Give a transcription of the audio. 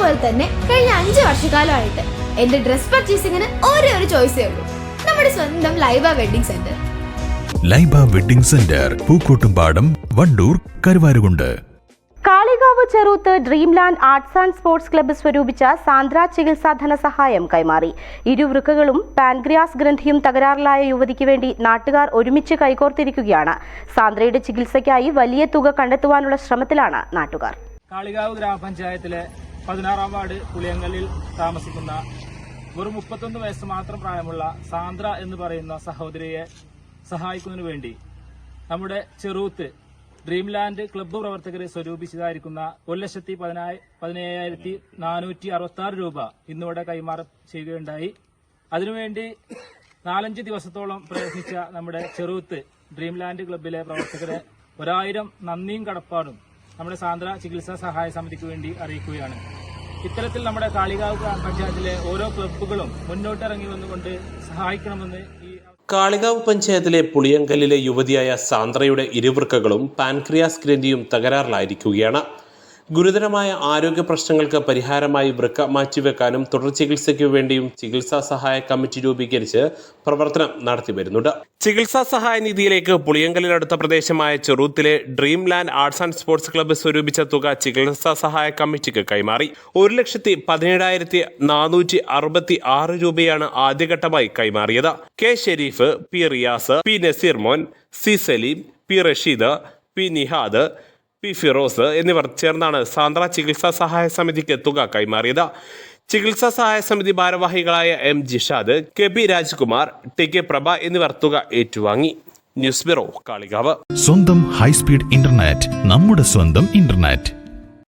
പോലെ തന്നെ കഴിഞ്ഞ അഞ്ച് വർഷക്കാലമായിട്ട് എന്റെ ഡ്രസ് പർച്ചേസിങ്ങിന് ഒരേ ഒരു ചോയ്സേ ഉള്ളൂ. നമ്മുടെ സ്വന്തം Laiba wedding centre. Laiba wedding centre Pookkottumpadam Vandoor Karuvarakundu. Kalikavu Cheruth dreamland arts and sports club സ്വരൂപിച്ച Sandra ചികിത്സാ ധനസഹായം കൈമാറി. ഇരുവൃക്കകളും പാൻക്രിയാസ് ഗ്രന്ഥിയും തകരാറിലായ യുവതിക്ക് വേണ്ടി നാട്ടുകാർ ഒരുമിച്ച് കൈകോർത്തിരിക്കുകയാണ്. സാന്ദ്രയുടെ ചികിത്സയ്ക്കായി വലിയ തുക കണ്ടെത്തുവാനുള്ള ശ്രമത്തിലാണ് നാട്ടുകാർ. കാളികാവ് ഗ്രാമപഞ്ചായത്തിലെ പതിനാറാം വാർഡ് പുളിയങ്കലിൽ താമസിക്കുന്ന വെറും മുപ്പത്തൊന്ന് വയസ്സ് മാത്രം പ്രായമുള്ള സാന്ദ്ര എന്ന് പറയുന്ന സഹോദരിയെ സഹായിക്കുന്നതിനു വേണ്ടി നമ്മുടെ ചെറുത്ത് ഡ്രീംലാൻഡ് ക്ലബ്ബ് പ്രവർത്തകരെ സ്വരൂപിച്ചതായിരിക്കുന്ന ഒരു ലക്ഷത്തി പതിനേഴായിരത്തി നാനൂറ്റി അറുപത്തി ആറ് രൂപ ഇന്നിവിടെ കൈമാറ ചെയ്യുകയുണ്ടായി. അതിനുവേണ്ടി നാലഞ്ച് ദിവസത്തോളം പ്രയത്നിച്ച നമ്മുടെ ചെറുത്ത് ഡ്രീംലാൻഡ് ക്ലബ്ബിലെ പ്രവർത്തകരെ ഒരായിരം നന്ദിയും കടപ്പാടും നമ്മുടെ സാന്ദ്ര ചികിത്സാ സഹായ സമിതിക്ക് വേണ്ടി അറിയിക്കുകയാണ്. ഇത്തരത്തിൽ നമ്മുടെ കാളികാവ് പഞ്ചായത്തിലെ ഓരോ ക്ലബ്ബുകളും മുന്നോട്ടിറങ്ങി വന്നുകൊണ്ട് സഹായിക്കണമെന്ന് ഈ കാളികാവ് പഞ്ചായത്തിലെ പുളിയങ്കല്ലിലെ യുവതിയായ സാന്ദ്രയുടെ ഇരുവൃക്കകളും പാൻക്രിയാസ് ഗ്രന്ഥിയും തകരാറിലായിരിക്കുകയാണ്. ഗുരുതരമായ ആരോഗ്യ പ്രശ്നങ്ങൾക്ക് പരിഹാരമായി വൃക്ക മാറ്റിവെക്കാനും തുടർ ചികിത്സയ്ക്കു വേണ്ടിയും ചികിത്സാ സഹായ കമ്മിറ്റി രൂപീകരിച്ച് പ്രവർത്തനം നടത്തി വരുന്നുണ്ട് ചികിത്സാ സഹായ നിധിയിലേക്ക് പുളിയങ്കലിനടുത്ത പ്രദേശമായ ചെറുത്തിലെ dreamland arts and sports club സ്വരൂപിച്ച തുക ചികിത്സാ സഹായ കമ്മിറ്റിക്ക് കൈമാറി. ഒരു ലക്ഷത്തി പതിനേഴായിരത്തി നാനൂറ്റി അറുപത്തി ആറ് രൂപയാണ് ആദ്യഘട്ടമായി കൈമാറിയത്. K Sherif P Riyas P Naseer Mon C Saleem P Rasheed P Nihad P Firoz എന്നിവർ ചേർന്നാണ് സാന്ദ്ര ചികിത്സാ സഹായ സമിതിക്ക് തുക കൈമാറിയത്. ചികിത്സാ സഹായ സമിതി ഭാരവാഹികളായ M Jishad K P Rajkumar T K Prabha എന്നിവർ തുക ഏറ്റുവാങ്ങി. News bureau Kalikavu. സ്വന്തം ഹൈസ്പീഡ് ഇന്റർനെറ്റ് നമ്മുടെ സ്വന്തം ഇന്റർനെറ്റ്.